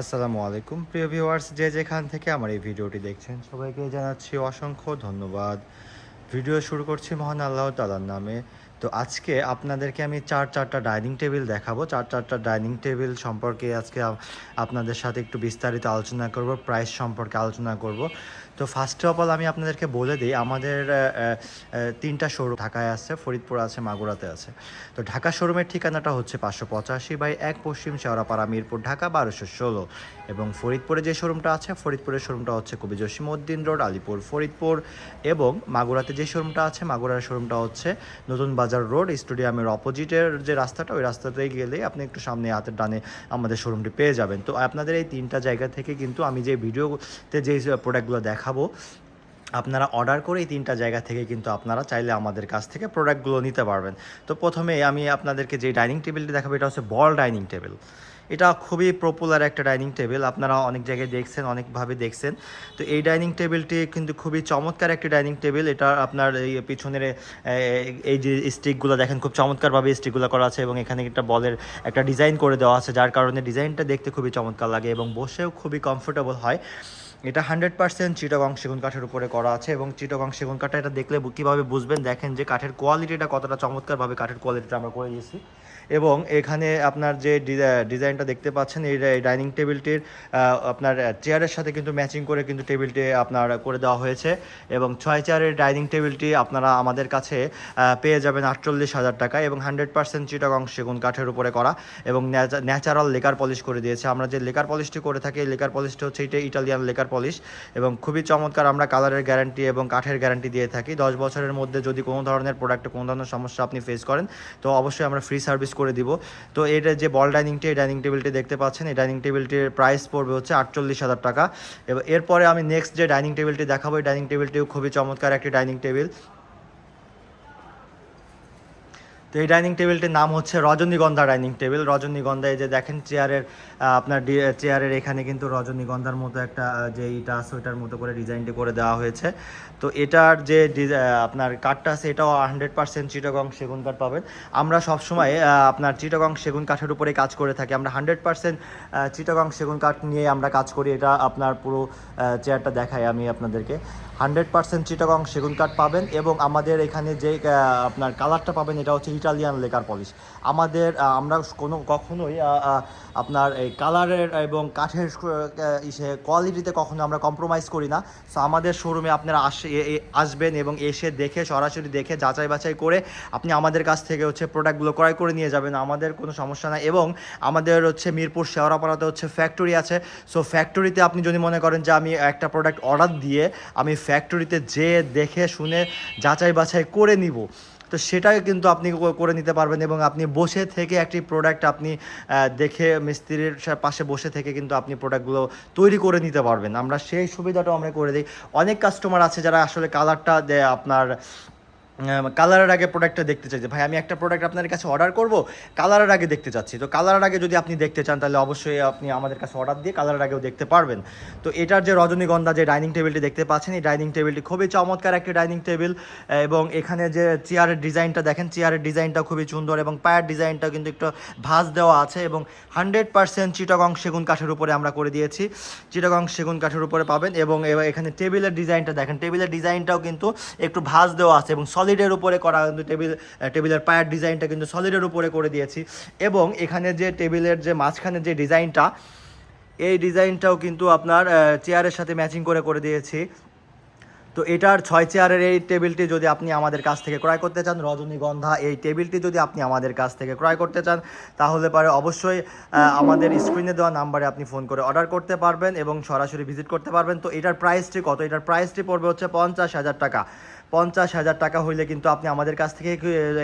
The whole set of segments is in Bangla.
আসসালামু আলাইকুম। প্রিয় ভিউয়ার্স যে যেখান থেকে আমার এই ভিডিওটি দেখছেন, সবাইকে জানাচ্ছি অসংখ্য ধন্যবাদ। ভিডিও শুরু করছি মহান আল্লাহ তালার নামে। তো আজকে আপনাদেরকে আমি চার চারটা ডাইনিং টেবিল দেখাবো। চার চারটা ডাইনিং টেবিল সম্পর্কে আজকে আপনাদের সাথে একটু বিস্তারিত আলোচনা করব, প্রাইস সম্পর্কে আলোচনা করব। তো ফার্স্ট অফ অল আমি আপনাদেরকে বলে দিই, আমাদের তিনটা শোরুম ঢাকায় আছে, ফরিদপুর আছে, মাগুরাতে আছে। তো ঢাকা শোরুমের ঠিকানাটা হচ্ছে পাঁচশো পঁচাশি বাই এক পশ্চিম শেওড়াপাড়া মিরপুর, ঢাকা বারোশো ষোলো। এবং ফরিদপুরে যে শোরুমটা আছে, ফরিদপুরের শোরুমটা হচ্ছে কবি জসিমউদ্দিন রোড, আলিপুর ফরিদপুর এবং মাগুরাতে যে শোরুমটা আছে, মাগুরার শোরুমটা হচ্ছে নতুন বাজার রোড, স্টেডিয়ামের অপোজিটের যে রাস্তাটা, ওই রাস্তাতে গেলেই আপনি একটু সামনে হাতের ডানে আমাদের শোরুমটি পেয়ে যাবেন। তো আপনাদের এই তিনটা জায়গা থেকে কিন্তু আমি যে ভিডিওতে যে প্রোডাক্টগুলো দেখাবো, আপনারা অর্ডার করে এই তিনটা জায়গা থেকে কিন্তু আপনারা চাইলে আমাদের কাছ থেকে প্রোডাক্টগুলো নিতে পারবেন। তো প্রথমে আমি আপনাদেরকে যে ডাইনিং টেবিলটি দেখাবো, এটা হচ্ছে বল ডাইনিং টেবিল এটা খুবই পপুলার একটা ডাইনিং টেবিল আপনারা অনেক জায়গায় দেখছেন, অনেকভাবে দেখছেন। তো এই ডাইনিং টেবিলটি কিন্তু খুবই চমৎকার একটি ডাইনিং টেবিল এটা আপনার এই পিছনের এই যে স্টিকগুলো দেখেন, খুব চমৎকারভাবে স্টিকগুলো করা আছে এবং এখানে একটা বলের একটা ডিজাইন করে দেওয়া আছে, যার কারণে ডিজাইনটা দেখতে খুবই চমৎকার লাগে এবং বসেও খুবই কমফোর্টেবল হয়। এটা হান্ড্রেড পার্সেন্ট চিটাগং সেগুন কাঠের উপরে করা আছে এবং চিটাগং সেগুন কাঠটা এটা দেখলে কীভাবে বুঝবেন? দেখেন যে কাঠের কোয়ালিটিটা কতটা চমৎকারভাবে কাঠের কোয়ালিটিটা আমরা করে দিয়েছি। এবং এখানে আপনার যে ডিজা- ডিজাইনটা দেখতে পাচ্ছেন, এই ডাইনিং টেবিলটির আপনার চেয়ারের সাথে কিন্তু ম্যাচিং করে কিন্তু টেবিলটি আপনার করে দেওয়া হয়েছে। এবং ছয় চেয়ারের ডাইনিং টেবিলটি আপনারা আমাদের কাছে পেয়ে যাবেন আটচল্লিশ হাজার টাকা এবং হান্ড্রেড পার্সেন্ট চিটাগং সেগুন কাঠের উপরে করা এবং ন্যাচারাল লেকার পলিশ করে দিয়েছে। আমরা যে লেকার পলিশটি করে থাকি লেকার পলিশটি হচ্ছে এটা ইটালিয়ান লেকার পলিশ এবং খুবই চমৎকার আমরা কালারের গ্যারান্টি এবং কাঠের গ্যারান্টি দিয়ে থাকি। দশ বছরের মধ্যে যদি কোনো ধরনের প্রোডাক্টে কোনো ধরনের সমস্যা আপনি ফেস করেন, তো অবশ্যই আমরা ফ্রি সার্ভিস করে দিব। তো এটা যে বল ডাইনিংটি এই ডাইনিং টেবিলটি দেখতে পাচ্ছেন, এই ডাইনিং টেবিলটির প্রাইস পড়বে হচ্ছে আটচল্লিশ হাজার টাকা। এবং, এরপরে আমি নেক্সট যে ডাইনিং টেবিলটি দেখাবো, এই ডাইনিং টেবিলটিও খুবই চমৎকার একটি ডাইনিং টেবিল তো এই ডাইনিং টেবিলটির নাম হচ্ছে রজনীগন্ধা ডাইনিং টেবিল। রজনীগন্ধা এই যে দেখেন, চেয়ারের আপনার চেয়ারের এখানে কিন্তু রজনীগন্ধার মতো একটা যে ইটা আছে ওইটার মতো করে ডিজাইনটি করে দেওয়া হয়েছে। তো এটার যে আপনার কাঠটা আছে, এটাও হান্ড্রেড পার্সেন্ট চিটাগং সেগুন কাঠ পাবেন। আমরা সবসময় আপনার চিটাগং সেগুন কাঠের উপরে কাজ করে থাকি। আমরা হান্ড্রেড পার্সেন্ট চিটাগং সেগুন কাঠ নিয়ে আমরা কাজ করি। এটা আপনার পুরো চেয়ারটা দেখাই আমি আপনাদেরকে। হান্ড্রেড পার্সেন্ট চিটাগং সেগুন কাঠ পাবেন এবং আমাদের এখানে যে আপনার কালারটা পাবেন, এটা হচ্ছে ইটালিয়ান লেকার পলিশ আমাদের আমরা কোনো, কখনোই আপনার এই কালারের এবং কাঠের ইসে কোয়ালিটিতে কখনো আমরা কম্প্রোমাইজ করি না। সো আমাদের শোরুমে আপনারা আসে আসবেন এবং এসে দেখে, সরাসরি দেখে, যাচাই বাছাই করে আপনি আমাদের কাছ থেকে হচ্ছে প্রোডাক্টগুলো ক্রয় করে নিয়ে যাবেন। আমাদের কোনো সমস্যা নাই এবং আমাদের হচ্ছে মিরপুর শেওড়াপাড়াতে হচ্ছে ফ্যাক্টরি আছে। সো ফ্যাক্টরিতে আপনি যদি মনে করেন যে আমি একটা প্রোডাক্ট অর্ডার দিয়ে আমি ফ্যাক্টরিতে যেয়ে দেখে, শুনে যাচাই বাছাই করে নিব তো সেটাই কিন্তু আপনি করে নিতে পারবেন এবং আপনি বসে থেকে একটি প্রোডাক্ট আপনি দেখে মিস্ত্রির পাশে বসে থেকে কিন্তু আপনি প্রোডাক্টগুলো তৈরি করে নিতে পারবেন। আমরা সেই সুবিধাটাও আমরা করে দিই। অনেক কাস্টমার আছে যারা আসলে কালারটা আপনার কালারের আগে প্রোডাক্টটা দেখতে চাইছে ভাই, আমি একটা প্রোডাক্ট আপনার কাছে অর্ডার করব, কালারের আগে দেখতে চাচ্ছি। তো কালারের আগে যদি আপনি দেখতে চান, তাহলে অবশ্যই আপনি আমাদের কাছে অর্ডার দিয়ে কালারের আগেও দেখতে পারবেন। তো এটার যে রজনীগন্ধা যে ডাইনিং টেবিলটি দেখতে পাচ্ছেন, এই ডাইনিং টেবিলটি খুবই চমৎকার একটি ডাইনিং টেবিল এবং এখানে যে চেয়ারের ডিজাইনটা দেখেন, চেয়ারের ডিজাইনটা খুবই সুন্দর এবং পায়ের ডিজাইনটা কিন্তু একটু ভাঁজ দেওয়া আছে এবং হান্ড্রেড পার্সেন্ট চিটাগং সেগুন কাঠের উপরে আমরা করে দিয়েছি। চিটাগং সেগুন কাঠের উপরে পাবেন এবং এখানে টেবিলের ডিজাইনটা দেখেন টেবিলের ডিজাইনটাও কিন্তু একটু ভাঁজ দেওয়া আছে এবং সলিডের উপরে করা কিন্তু টেবিল টেবিলের পায়ের ডিজাইনটা কিন্তু সলিডের উপরে করে দিয়েছি। এবং এখানে যে টেবিলের যে মাঝখানে যে ডিজাইনটা এই ডিজাইনটাও কিন্তু আপনার চেয়ারের সাথে ম্যাচিং করে করে দিয়েছি। তো এটার ছয় চেয়ারের এই টেবিলটি যদি আপনি আমাদের কাছ থেকে ক্রয় করতে চান, রজনীগন্ধা, এই টেবিলটি যদি আপনি আমাদের কাছ থেকে ক্রয় করতে চান, তাহলে পরে অবশ্যই আমাদের স্ক্রিনে দেওয়া নাম্বারে আপনি ফোন করে অর্ডার করতে পারবেন এবং সরাসরি ভিজিট করতে পারবেন। তো এটার প্রাইসটি কত? এটার প্রাইসটি পড়বে হচ্ছে পঞ্চাশ হাজার টাকা। পঞ্চাশ হাজার টাকা হইলে কিন্তু আপনি আমাদের কাছ থেকে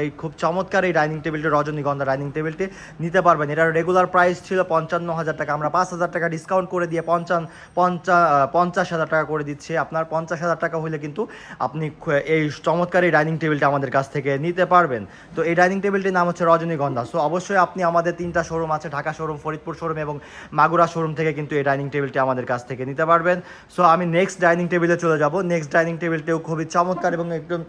এই খুব চমৎকার এই ডাইনিং টেবিলটি, রজনীগন্ধা ডাইনিং টেবিলটি নিতে পারবেন। এটার রেগুলার প্রাইস ছিল পঞ্চান্ন হাজার টাকা। আমরা পাঁচ হাজার টাকা ডিসকাউন্ট করে দিয়ে পঞ্চান পঞ্চা পঞ্চাশ হাজার টাকা করে দিচ্ছি। আপনার পঞ্চাশ হাজার টাকা হইলে কিন্তু আপনি এই চমৎকার এই ডাইনিং টেবিলটা আমাদের কাছ থেকে নিতে পারবেন। তো এই ডাইনিং টেবিলটির নাম হচ্ছে রজনীগন্ধা। সো অবশ্যই আপনি আমাদের তিনটা শোরুম আছে, ঢাকা শোরুম ফরিদপুর শোরুম এবং মাগুরা শোরুম থেকে কিন্তু এই ডাইনিং টেবিলটি আমাদের কাছ থেকে নিতে পারবেন। সো আমি নেক্সট ডাইনিং টেবিলে চলে যাব। নেক্সট ডাইনিং টেবিলটিও খুবই চমৎকার এবং একদম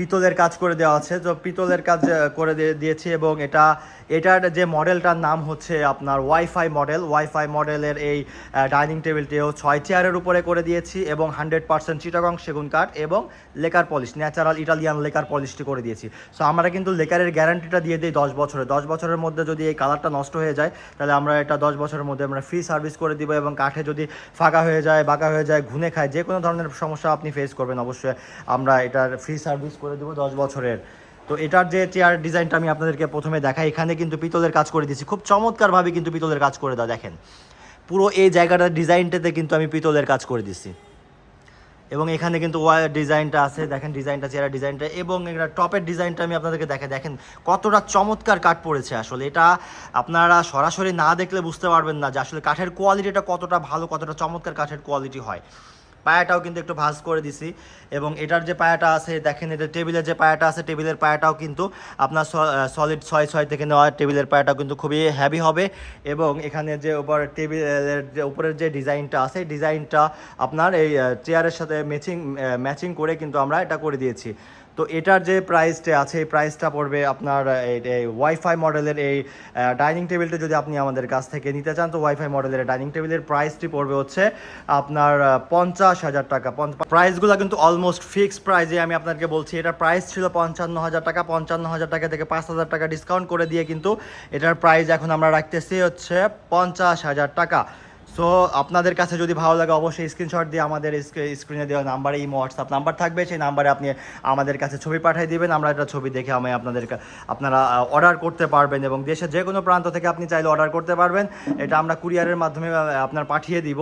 পিতলের কাজ করে দেওয়া আছে। তো পিতলের কাজ করে দিয়ে- দিয়েছি এবং এটা, এটার যে মডেলটার নাম হচ্ছে আপনার ওয়াইফাই মডেল। ওয়াইফাই মডেলের এই ডাইনিং টেবিলটিও ছয় চেয়ারের উপরে করে দিয়েছি এবং হান্ড্রেড পার্সেন্ট চিটাগং সেগুন কাঠ এবং lacquer polish, natural Italian lacquer পলিশটি করে দিয়েছি। সো আমরা কিন্তু লেকারের গ্যারান্টিটা দিয়ে দিই দশ বছরে। দশ বছরের মধ্যে যদি এই কালারটা নষ্ট হয়ে যায়, তাহলে আমরা এটা দশ বছরের মধ্যে আমরা ফ্রি সার্ভিস করে দিব এবং কাঠে যদি ফাঁকা হয়ে যায়, বাঁকা হয়ে যায় ঘুনে খায়, যে কোনো ধরনের সমস্যা আপনি ফেস করবেন, অবশ্যই আমরা এটার ফ্রি সার্ভিস করে দেবো দশ বছরের। তো এটার যে চেয়ার ডিজাইনটা আমি আপনাদেরকে প্রথমে দেখাই, এখানে কিন্তু পিতলের কাজ করে দিয়েছি। খুব চমৎকারভাবে কিন্তু পিতলের কাজ করে দেওয়া, দেখেন। পুরো এই জায়গাটার ডিজাইনটাতে কিন্তু আমি পিতলের কাজ করে দিছি এবং এখানে কিন্তু ওয়ার ডিজাইনটা আছে, দেখেন ডিজাইনটা চেয়ারের ডিজাইনটা এবং এটা টপের ডিজাইনটা আমি আপনাদেরকে দেখে দেখেন কতটা চমৎকার কাঠ পড়েছে আসলে। এটা আপনারা সরাসরি না দেখলে বুঝতে পারবেন না যে আসলে কাঠের কোয়ালিটিটা কতটা ভালো, কতটা চমৎকার কাঠের কোয়ালিটি হয়। পায়াটাও কিন্তু একটু ভাজ করে দিছি। এবং এটার যে পায়াটা আছে, দেখেন এটা টেবিলের যে পায়াটা আছে, টেবিলের পায়াটাও কিন্তু আপনার সলিড ছয় ছয় থেকে নেওয়া টেবিলের পায়াটাও কিন্তু খুবই হ্যাভি হবে। এবং এখানে যে উপর টেবিলের যে উপরের যে ডিজাইনটা আছে, ডিজাইনটা আপনার এই চেয়ারের সাথে ম্যাচিং ম্যাচিং করে কিন্তু আমরা এটা করে দিয়েছি। তো এটার যে প্রাইসটা আছে, এই প্রাইসটা পড়বে আপনার এই ওয়াইফাই মডেলের এই ডাইনিং টেবিলটা যদি আপনি আমাদের কাছ থেকে নিতে চান, তো ওয়াইফাই মডেলের ডাইনিং টেবিলের প্রাইসটি পড়বে হচ্ছে আপনার পঞ্চাশ হাজার টাকা। প্রাইসগুলো কিন্তু অলমোস্ট ফিক্স প্রাইজে আমি আপনাকে বলছি। এটার প্রাইস ছিল পঞ্চান্ন হাজার টাকা। পঞ্চান্ন হাজার টাকা থেকে পাঁচ হাজার টাকা ডিসকাউন্ট করে দিয়ে কিন্তু এটার প্রাইস এখন আমরা রাখতেছি হচ্ছে পঞ্চাশ হাজার টাকা। সো আপনাদের কাছে যদি ভালো লাগে, অবশ্যই স্ক্রিনশট দিয়ে আমাদের স্ক্রিনে দেওয়া নাম্বারে এই হোয়াটসঅ্যাপ নাম্বার থাকবে। সেই নাম্বারে আপনি আমাদের কাছে ছবি পাঠিয়ে দিবেন। আমরা একটা ছবি দেখে আমি আপনাদের আপনারা অর্ডার করতে পারবেন এবং দেশের যে কোনো প্রান্ত থেকে আপনি চাইলে অর্ডার করতে পারবেন। এটা আমরা কুরিয়ারের মাধ্যমে আপনার পাঠিয়ে দিব।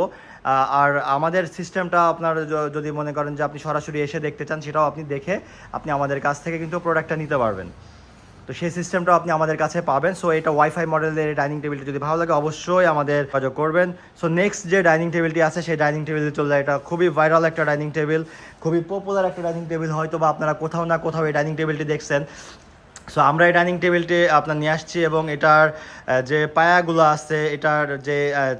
আর আমাদের সিস্টেমটা আপনার যদি মনে করেন যে আপনি সরাসরি এসে দেখতে চান, সেটাও আপনি দেখে আপনি আমাদের কাছ থেকে কিন্তু প্রোডাক্টটা নিতে পারবেন। তো সেই সিস্টেমটাও আপনি আমাদের কাছে পাবেন। সো এটা ওয়াইফাই মডেলের ডাইনিং টেবিলটি যদি ভালো লাগে, অবশ্যই আমাদের যোগাযোগ করবেন। সো নেক্সট যে ডাইনিং টেবিলটি আছে, সেই ডাইনিং টেবিলে চলে যায়। এটা খুবই ভাইরাল একটা ডাইনিং টেবিল খুবই পপুলার একটা ডাইনিং টেবিল হয়তো বা আপনারা কোথাও না কোথাও এই ডাইনিং টেবিলটি দেখছেন। সো আমরা এই ডাইনিং টেবিলটি আপনার নিয়ে আসছি এবং এটার যে পায়াগুলো আছে, এটার যে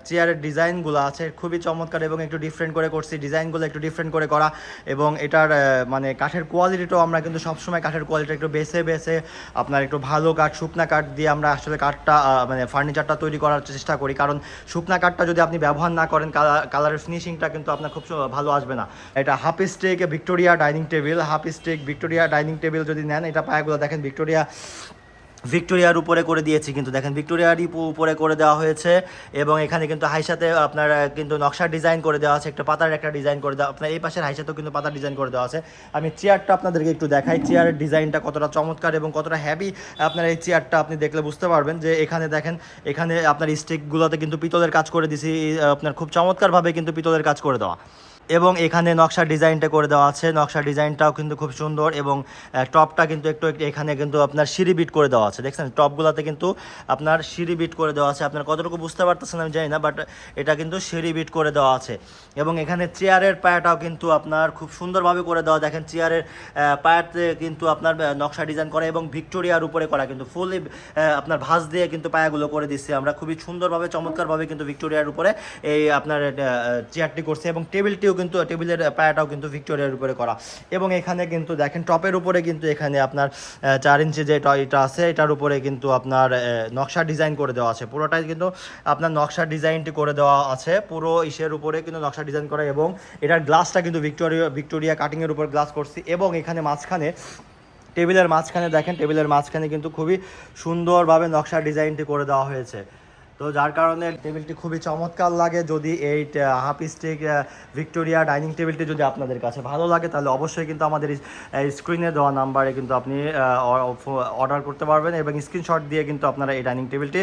চেয়ারের ডিজাইনগুলো আছে, খুবই চমৎকার এবং একটু ডিফারেন্ট করে করছি। ডিজাইনগুলো একটু ডিফারেন্ট করে করা এবং এটার মানে কাঠের কোয়ালিটিটাও আমরা কিন্তু সবসময় কাঠের কোয়ালিটি একটু বেছে বেছে আপনার একটু ভালো কাঠ, শুকনা কাঠ দিয়ে আমরা আসলে কাঠটা মানে ফার্নিচারটা তৈরি করার চেষ্টা করি। কারণ শুকনা কাঠটা যদি আপনি ব্যবহার না করেন কালারের ফিনিশিংটা কিন্তু আপনার খুব ভালো আসবে না। এটা half stake Victoria dining table half stake Victoria dining table যদি নেন, এটা পায়াগুলো দেখেন ভিক্টোরিয়া ভিক্টোরিয়ার উপরে করে দিয়েছি কিন্তু দেখেন ভিক্টোরিয়ারই উপরে করে দেওয়া হয়েছে এবং এখানে কিন্তু হাইসাতে আপনার কিন্তু নকশার ডিজাইন করে দেওয়া আছে, একটা পাতার একটা ডিজাইন করে দেওয়া আপনার এই পাশের হাইসাতেও কিন্তু পাতার ডিজাইন করে দেওয়া আছে। আমি চেয়ারটা আপনাদেরকে একটু দেখাই, চেয়ারের ডিজাইনটা কতটা চমৎকার এবং কতটা হ্যাভি আপনার এই চেয়ারটা আপনি দেখলে বুঝতে পারবেন যে এখানে দেখেন, এখানে আপনার স্টিকগুলোতে কিন্তু পিতলের কাজ করে দিছি আপনার খুব চমৎকারভাবে কিন্তু পিতলের কাজ করে দেওয়া। এবং এখানে নকশা ডিজাইনটা করে দেওয়া আছে। নকশা ডিজাইনটাও কিন্তু খুব সুন্দর এবং টপটা কিন্তু একটু একটু এখানে কিন্তু আপনার সিঁড়ি বিট করে দেওয়া আছে। দেখছেন? টপগুলোতে কিন্তু আপনার সিঁড়ি বিট করে দেওয়া আছে। আপনার কতটুকু বুঝতে পারতেছেন আমি জানি না বাট এটা কিন্তু সিঁড়ি বিট করে দেওয়া আছে। এবং এখানে চেয়ারের পায়াটাও কিন্তু আপনার খুব সুন্দরভাবে করে দেওয়া। দেখেন, চেয়ারের পায়াতে কিন্তু আপনার নকশা ডিজাইন করা এবং ভিক্টোরিয়ার উপরে করা কিন্তু ফুলি আপনার ভাঁজ দিয়ে কিন্তু পায়াগুলো করে দিচ্ছে আমরা। খুবই সুন্দরভাবে, চমৎকারভাবে কিন্তু ভিক্টোরিয়ার উপরে এই আপনার চেয়ারটি করছে এবং টেবিলটিও কিন্তু টেবিলের পায়াটাও কিন্তু ভিক্টোরিয়ার উপরে করা। এবং এখানে কিন্তু দেখেন, টপের উপরে কিন্তু এখানে আপনার চার ইঞ্চি যে এটা আছে, এটার উপরে কিন্তু আপনার নকশা ডিজাইন করে দেওয়া আছে। পুরোটাই কিন্তু আপনার নকশা ডিজাইনটি করে দেওয়া আছে। পুরো ইসের উপরে কিন্তু নকশা ডিজাইন করা এবং এটার গ্লাসটা কিন্তু ভিক্টোরিয়া ভিক্টোরিয়া কাটিংয়ের উপর গ্লাস করছি এবং এখানে মাঝখানে টেবিলের মাঝখানে দেখেন, টেবিলের মাঝখানে কিন্তু খুবই সুন্দরভাবে নকশা ডিজাইনটি করে দেওয়া হয়েছে। তো যার কারণে টেবিলটি খুবই চমৎকার লাগে। যদি এই হাফ স্টিক ভিক্টোরিয়া ডাইনিং টেবিলটি যদি আপনাদের কাছে ভালো লাগে, তাহলে অবশ্যই কিন্তু আমাদের স্ক্রিনে দেওয়া নাম্বারে কিন্তু আপনি অর্ডার করতে পারবেন এবং স্ক্রিনশট দিয়ে কিন্তু আপনারা এই ডাইনিং টেবিলটি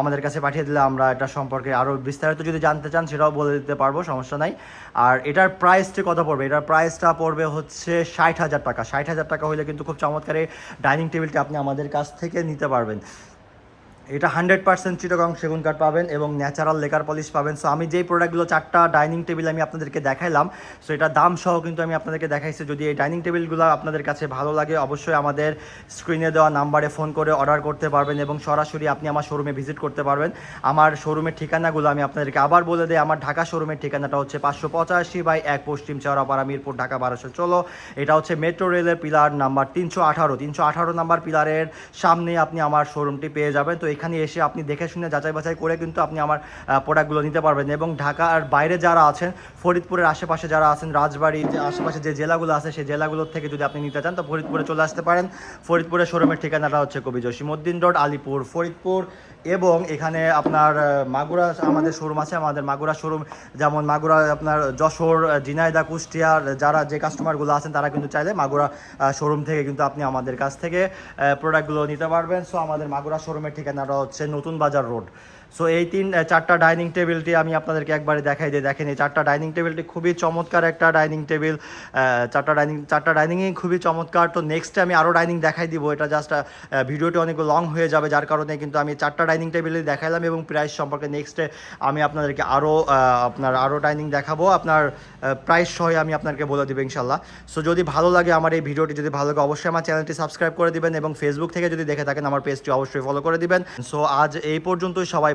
আমাদের কাছে পাঠিয়ে দিলে আমরা এটা সম্পর্কে আরও বিস্তারিত যদি জানতে চান, সেটাও বলে দিতে পারব, সমস্যা নাই। আর এটার প্রাইসটি কত পড়বে? এটার প্রাইসটা পড়বে হচ্ছে ষাট হাজার টাকা। ষাট হাজার টাকা হলে কিন্তু খুব চমৎকার ডাইনিং টেবিলটি আপনি আমাদের কাছ থেকে নিতে পারবেন। এটা হান্ড্রেড পার্সেন্ট চিটাগং সেগুন কাঠ পাবেন এবং ন্যাচারাল লেকার পলিশ পাবেন। সো আমি যেই প্রোডাক্টগুলো চারটা ডাইনিং টেবিল আমি আপনাদেরকে দেখাইলাম সো এটা দাম সহ কিন্তু আমি আপনাদেরকে দেখাইছি। যদি এই ডাইনিং টেবিলগুলো আপনাদের কাছে ভালো লাগে, অবশ্যই আমাদের স্ক্রিনে দেওয়া নাম্বারে ফোন করে অর্ডার করতে পারবেন এবং সরাসরি আপনি আমার শোরুমে ভিজিট করতে পারবেন। আমার শোরুমের ঠিকানাগুলো আমি আপনাদেরকে আবার বলে দিই, আমার ঢাকা শোরুমের ঠিকানাটা হচ্ছে পাঁচশো পঁচাশি বাই এক পশ্চিম চৌরাপাড়া মিরপুর, ঢাকা বারোশো। চলো, এটা হচ্ছে মেট্রো রেলের পিলার নাম্বার তিনশো আঠারো। তিনশো আঠারো নাম্বার পিলারের সামনে আপনি আমার শোরুমটি পেয়ে যাবেন। তো এখানে এসে আপনি দেখে শুনে যাচাই বাছাই করে কিন্তু আপনি আমার প্রোডাক্টগুলো নিতে পারবেন। এবং ঢাকা আর বাইরে যারা আছেন, ফরিদপুরের আশেপাশে যারা আছেন রাজবাড়ি যে আশেপাশে যে জেলাগুলো আছে, সেই জেলাগুলোর থেকে যদি আপনি নিতে চান, তো ফরিদপুরে চলে আসতে পারেন। ফরিদপুরের শোরুমের ঠিকানাটা হচ্ছে কবি জসিমুদ্দিন রোড আলিপুর ফরিদপুর। এবং এখানে আপনার মাগুরা আমাদের শোরুম আছে, আমাদের মাগুরা শোরুম যেমন মাগুরা আপনার যশোর জিনাইদা কুষ্টিয়ার যারা যে কাস্টমারগুলো আছেন তারা কিন্তু চাইলে মাগুরা শোরুম থেকে কিন্তু আপনি আমাদের কাছ থেকে প্রোডাক্টগুলো নিতে পারবেন। সো আমাদের মাগুরা শোরুমের ঠিকানাটা হচ্ছে নতুন বাজার রোড সো এই তিন চারটা ডাইনিং টেবিলটি আমি আপনাদেরকে একবারে দেখাই দিয়ে দেখেন। এই চারটা ডাইনিং টেবিলটি খুবই চমৎকার একটা ডাইনিং টেবিল চারটা ডাইনিং চারটা ডাইনিংই খুবই চমৎকার। তো নেক্সটে আমি আরও ডাইনিং দেখাই দিব। এটা জাস্ট ভিডিওটি অনেক লং হয়ে যাবে, যার কারণে কিন্তু আমি চারটা ডাইনিং টেবিলে দেখাইলাম এবং প্রাইস সম্পর্কে নেক্সটে আমি আপনাদেরকে আরও আপনার আরও ডাইনিং দেখাবো। আপনার প্রাইস সহ আমি আপনাকে বলে দেবো ইনশাল্লাহ সো যদি ভালো লাগে আমার এই ভিডিওটি যদি ভালো লাগে অবশ্যই আমার চ্যানেলটি সাবস্ক্রাইব করে দিবেন এবং ফেসবুক থেকে যদি দেখে থাকেন, আমার পেজটি অবশ্যই ফলো করে দিবেন। সো আজ এই পর্যন্তই সবাই